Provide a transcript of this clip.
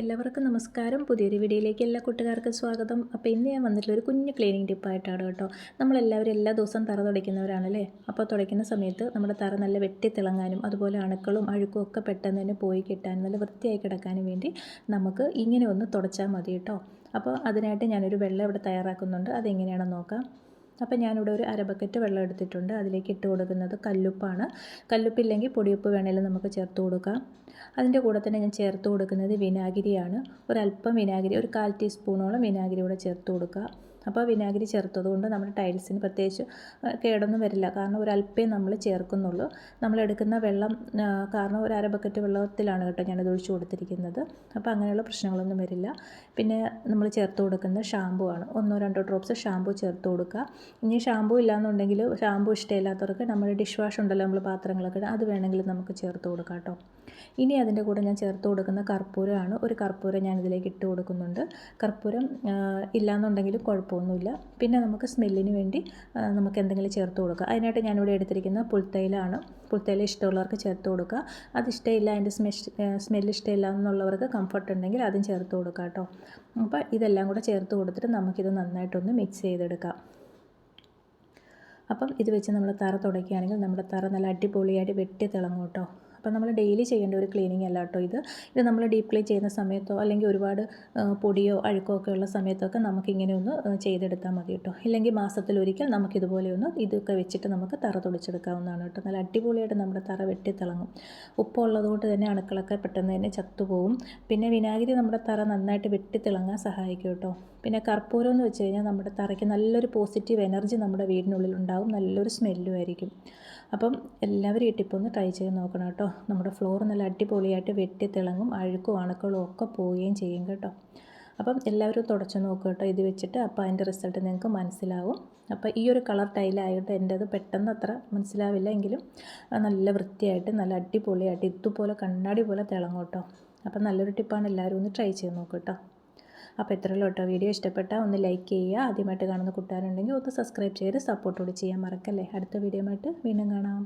എല്ലാവർക്കും നമസ്കാരം. പുതിയൊരു വീഡിയോയിലേക്ക് എല്ലാ കൂട്ടുകാർക്കും സ്വാഗതം. അപ്പോൾ ഇന്ന് ഞാൻ വന്നിട്ടുള്ള ഒരു കുഞ്ഞ് ക്ലീനിങ് ടിപ്പായിട്ടാണ് കേട്ടോ. നമ്മളെല്ലാവരും എല്ലാ ദിവസവും തറ തുടയ്ക്കുന്നവരാണല്ലേ അപ്പോൾ തുടയ്ക്കുന്ന സമയത്ത് നമ്മുടെ തറ നല്ല വെട്ടി തിളങ്ങാനും അതുപോലെ അണുക്കളും അഴുക്കും ഒക്കെ പെട്ടെന്ന് തന്നെ പോയി കിട്ടാനും നല്ല വൃത്തിയായി കിടക്കാനും വേണ്ടി നമുക്ക് ഇങ്ങനെ ഒന്ന് തുടച്ചാൽ മതി കേട്ടോ. അപ്പോൾ അതിനായിട്ട് ഞാനൊരു വെള്ളം ഇവിടെ തയ്യാറാക്കുന്നുണ്ട്. അതെങ്ങനെയാണെന്ന് നോക്കാം. അപ്പോൾ ഞാനിവിടെ ഒരു അര ബക്കറ്റ് വെള്ളം എടുത്തിട്ടുണ്ട്. അതിലേക്ക് ഇട്ട് കൊടുക്കുന്നത് കല്ലുപ്പാണ്. കല്ലുപ്പില്ലെങ്കിൽ പൊടിയുപ്പ് വേണമെങ്കിലും നമുക്ക് ചേർത്ത് കൊടുക്കാം. അതിന്റെ കൂടെ തന്നെ ഞാൻ ചേർത്ത് കൊടുക്കുന്നത് വിനാഗിരിയാണ്. ഒരല്പം വിനാഗിരി ഒരു കാൽ ടീസ്പൂണോളം വിനാഗിരി കൂടെ ചേർത്ത് കൊടുക്കുക. അപ്പോൾ വിനാഗിരി ചേർത്തത് കൊണ്ട് നമ്മുടെ ടൈൽസിന് പ്രത്യേകിച്ച് കേടൊന്നും വരില്ല. കാരണം ഒരല്പേ നമ്മൾ ചേർക്കുന്നുള്ളൂ. നമ്മൾ എടുക്കുന്ന വെള്ളം കാരണം ഒരു അര ബക്കറ്റ് വെള്ളത്തിലാണ് കേട്ടോ ഞാനത് ഒഴിച്ചു കൊടുത്തിരിക്കുന്നത്. അപ്പോൾ അങ്ങനെയുള്ള പ്രശ്നങ്ങളൊന്നും വരില്ല. പിന്നെ നമ്മൾ ചേർത്ത് കൊടുക്കുന്ന ഷാമ്പു ആണ്. ഒന്നോ രണ്ടോ ഡ്രോപ്സ് ഷാമ്പു ചേർത്ത് കൊടുക്കുക. ഇനി ഷാമ്പു ഇല്ലാന്നുണ്ടെങ്കിൽ ഷാമ്പു ഇഷ്ടമില്ലാത്തവർക്ക് നമ്മുടെ ഡിഷ് വാഷ് ഉണ്ടല്ലോ നമ്മൾ പാത്രങ്ങളൊക്കെ അത് വേണമെങ്കിൽ നമുക്ക് ചേർത്ത് കൊടുക്കാം കേട്ടോ. ഇനി അതിന്റെ കൂടെ ഞാൻ ചേർത്ത് കൊടുക്കുന്ന കർപ്പൂരമാണ്. ഒരു കർപ്പൂരം ഞാൻ ഇതിലേക്ക് ഇട്ട് കൊടുക്കുന്നുണ്ട്. കർപ്പൂരം ഇല്ലാന്നുണ്ടെങ്കിൽ കുഴപ്പമൊന്നുമില്ല പിന്നെ നമുക്ക് സ്മെല്ലിന് വേണ്ടി നമുക്ക് എന്തെങ്കിലും ചേർത്ത് കൊടുക്കുക അതിനായിട്ട് ഞാനിവിടെ എടുത്തിരിക്കുന്ന പുൽത്തൈലാണ്. പുൽത്തൈല ഇഷ്ടമുള്ളവർക്ക് ചേർത്ത് കൊടുക്കുക. അത് ഇഷ്ടമില്ല അതിന്റെ സ്മെ സ്മെല്ല് ഇഷ്ടമില്ല എന്നുള്ളവർക്ക് കംഫർട്ട് ഉണ്ടെങ്കിൽ അതും ചേർത്ത് കൊടുക്കുക കേട്ടോ. അപ്പോൾ ഇതെല്ലാം കൂടെ ചേർത്ത് കൊടുത്തിട്ട് നമുക്കിത് നന്നായിട്ടൊന്ന് മിക്സ് ചെയ്തെടുക്കാം. അപ്പം ഇത് വെച്ച് നമ്മൾ തറ തുടയ്ക്കുകയാണെങ്കിൽ നമ്മുടെ തറ നല്ല അടിപൊളിയായിട്ട് വെട്ടി തിളങ്ങും കേട്ടോ. അപ്പോൾ നമ്മൾ ഡെയിലി ചെയ്യേണ്ട ഒരു ക്ലീനിങ് അല്ല കേട്ടോ ഇത്. ഇത് നമ്മൾ ഡീപ്പ് ക്ലീൻ ചെയ്യുന്ന സമയത്തോ അല്ലെങ്കിൽ ഒരുപാട് പൊടിയോ അഴുക്കോ ഒക്കെ ഉള്ള സമയത്തൊക്കെ നമുക്കിങ്ങനെ ഒന്ന് ചെയ്തെടുത്താൽ മതി കേട്ടോ. ഇല്ലെങ്കിൽ മാസത്തിലൊരിക്കൽ നമുക്കിതുപോലെ ഒന്ന് ഇതൊക്കെ വെച്ചിട്ട് നമുക്ക് തറ തുടച്ചെടുക്കാവുന്നതാണ് കേട്ടോ. നല്ല അടിപൊളിയായിട്ട് നമ്മുടെ തറ വെട്ടിത്തിളങ്ങും. ഉപ്പുള്ളതുകൊണ്ട് തന്നെ അണുക്കളൊക്കെ പെട്ടെന്ന് തന്നെ ചത്തുപോകും പിന്നെ വിനാഗിരി നമ്മുടെ തറ നന്നായിട്ട് വെട്ടിത്തിളങ്ങാൻ സഹായിക്കും കേട്ടോ. പിന്നെ കർപ്പൂരം എന്ന് വെച്ച് കഴിഞ്ഞാൽ നമ്മുടെ തറയ്ക്ക് നല്ലൊരു പോസിറ്റീവ് എനർജി നമ്മുടെ വീടിനുള്ളിൽ ഉണ്ടാവും. നല്ലൊരു സ്മെല്ലും ആയിരിക്കും. അപ്പം എല്ലാവരും ഈ ടിപ്പൊന്ന് ട്രൈ ചെയ്ത് നോക്കണം കേട്ടോ. നമ്മുടെ ഫ്ലോർ നല്ല അടിപൊളിയായിട്ട് വെട്ടി തിളങ്ങും അഴുക്കും അണുക്കളും ഒക്കെ പോവുകയും ചെയ്യും കേട്ടോ. അപ്പം എല്ലാവരും തുടച്ച് നോക്കുക കേട്ടോ. ഇത് വെച്ചിട്ട് അപ്പോൾ അതിന്റെ റിസൾട്ട് നിങ്ങൾക്ക് മനസ്സിലാവും. അപ്പോൾ ഈ ഒരു കളർ ടൈലായിട്ട് എന്റെ അത് പെട്ടെന്ന് അത്ര മനസ്സിലാവില്ല എങ്കിലും നല്ല വൃത്തിയായിട്ട് നല്ല അടിപൊളിയായിട്ട് ഇതുപോലെ കണ്ണാടി പോലെ തിളങ്ങും കേട്ടോ. അപ്പം നല്ലൊരു ടിപ്പാണ് എല്ലാവരും ഒന്ന് ട്രൈ ചെയ്ത് നോക്കുക കേട്ടോ. അപ്പോൾ ഇത്രയുള്ളൂ കേട്ടോ. വീഡിയോ ഇഷ്ടപ്പെട്ടാൽ ഒന്ന് ലൈക്ക് ചെയ്യുക. ആദ്യമായിട്ട് കാണുന്ന കൂട്ടുകാരുണ്ടെങ്കിൽ ഒന്ന് സബ്സ്ക്രൈബ് ചെയ്ത് സപ്പോർട്ടോട് ചെയ്യാൻ മറക്കല്ലേ? അടുത്ത വീഡിയോ ആയിട്ട് വീണ്ടും കാണാം.